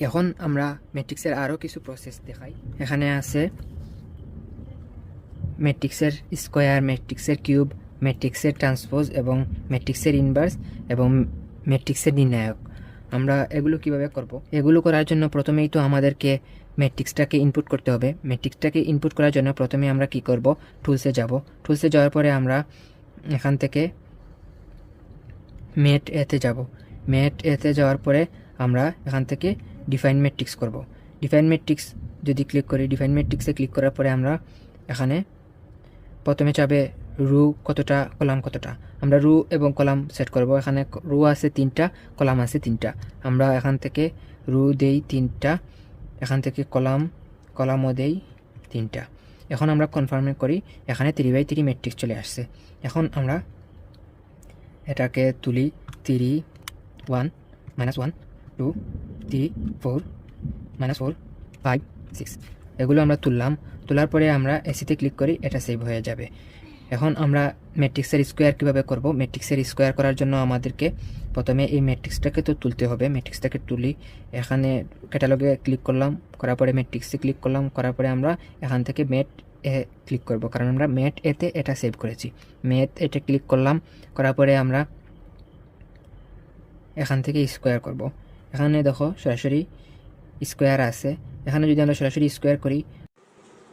এখন আমরা ম্যাট্রিক্সের আরও কিছু প্রসেস দেখাই। এখানে আছে ম্যাট্রিক্সের স্কোয়ার ম্যাট্রিক্সের কিউব ম্যাট্রিক্সের ট্রান্সপোজ এবং ম্যাট্রিক্সের ইনভার্স এবং ম্যাট্রিক্সের নির্ণায়ক। আমরা এগুলো কীভাবে করব? এগুলো করার জন্য প্রথমেই তো আমাদেরকে ম্যাট্রিক্সটাকে ইনপুট করতে হবে। ম্যাট্রিক্সটাকে ইনপুট করার জন্য প্রথমে আমরা কি করব? টুলসে যাব। টুলসে যাওয়ার পরে আমরা এখান থেকে মেট এতে যাব। মেট এতে যাওয়ার পরে আমরা এখান থেকে ডিফাইন ম্যাট্রিক্স করব। ডিফাইন ম্যাট্রিক্স যদি ক্লিক করি ডিফাইন ম্যাট্রিক্সে ক্লিক করার পরে আমরা এখানে প্রথমে চাবে রু কতটা, কলাম কতটা। আমরা রু এবং কলাম সেট করব। এখানে রু আছে তিনটা, কলাম আছে তিনটা। আমরা এখান থেকে রু দেই তিনটা, এখান থেকে কলাম, কলামও দেই তিনটা। এখন আমরা কনফার্ম করি, এখানে থ্রি বাই থ্রি ম্যাট্রিক্স চলে আসছে। এখন আমরা এটাকে তুলি three one minus one two three four minus four five six এগুলো আমরা তুললাম। তোলার পরে আমরা এসিতে ক্লিক করি, এটা সেভ হয়ে যাবে। এখন আমরা ম্যাট্রিক্সের স্কোয়ার কীভাবে করব? ম্যাট্রিক্সের স্কোয়ার করার জন্য আমাদেরকে প্রথমে এই ম্যাট্রিক্সটাকে তো তুলতে হবে। ম্যাট্রিক্সটাকে তুলি। এখানে ক্যাটালগে ক্লিক করলাম। করার পরে ম্যাট্রিক্সে ক্লিক করলাম। করার পরে আমরা এখান থেকে ম্যাট এ ক্লিক করব। কারণ আমরা ম্যাট এতে এটা সেভ করেছি। ম্যাট এতে ক্লিক করলাম। করার পরে আমরা এখান থেকে স্কোয়ার করব। এখানে দেখো সরাসরি স্কোয়ার আছে। এখানে যদি আমরা সরাসরি স্কোয়ার করি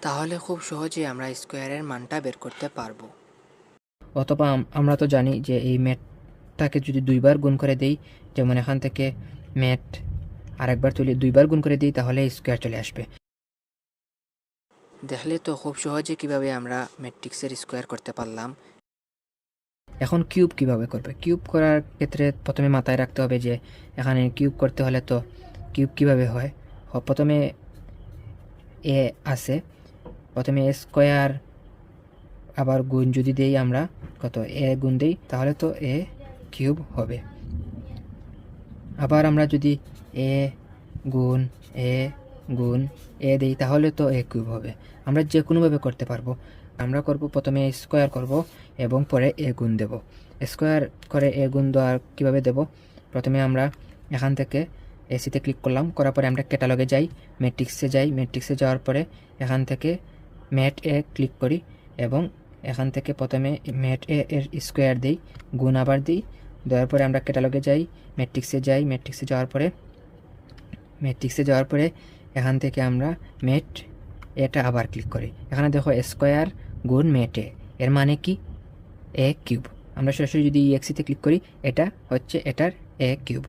তাহলে খুব সহজে আমরা স্কোয়ারের মানটা বের করতে পারব। অথবা আমরা তো জানি যে এই ম্যাটটাকে যদি দুইবার গুণ করে দেই যেমন এখান থেকে ম্যাট আরেকবার তুলি দুইবার গুণ করে দিই তাহলে স্কোয়ার চলে আসবে। দেখলে তো খুব সহজে কীভাবে আমরা ম্যাট্রিক্সের স্কোয়ার করতে পারলাম। এখন কিউব কীভাবে করবে? কিউব করার ক্ষেত্রে প্রথমে মাথায় রাখতে হবে যে, এখানে কিউব করতে হলে তো কিউব কীভাবে হয়? প্রথমে এ আছে। প্রথমে এ স্কোয়ার আবার গুণ যদি দেই আমরা, কত? এ গুণ দেই, তাহলে তো এ কিউব হবে। আবার আমরা যদি এ গুণ এ গুণ এ দেই, তাহলে তো এ কিউব হবে। আমরা যে কোনোভাবে করতে পারব। আমরা করব প্রথমে স্কোয়ার করব এবং পরে এ গুণ দেব। স্কোয়ার করে এ গুণ দেওয়ার কীভাবে দেব? প্রথমে আমরা এখান থেকে এসিতে ক্লিক করলাম। করার পরে আমরা ক্যাটালগে যাই ম্যাট্রিক্সে যাই। ম্যাট্রিক্সে যাওয়ার পরে এখান থেকে ম্যাট এ ক্লিক করি এবং এখান থেকে প্রথমে ম্যাট এ এর স্কোয়ার দিই, গুণ আবার দিই। দেওয়ার পরে আমরা ক্যাটালগে যাই ম্যাট্রিক্সে যাই। ম্যাট্রিক্সে যাওয়ার পরে ম্যাট্রিক্সে যাওয়ার পরে এখান থেকে আমরা মেট এটা আবার ক্লিক করি। এখানে দেখো স্কোয়ার গুণ মেটে এর মানে কি? এ কিউব আমরা সরাসরি যদি এক্সিতে ক্লিক করি, এটা হচ্ছে এটার এ কিউব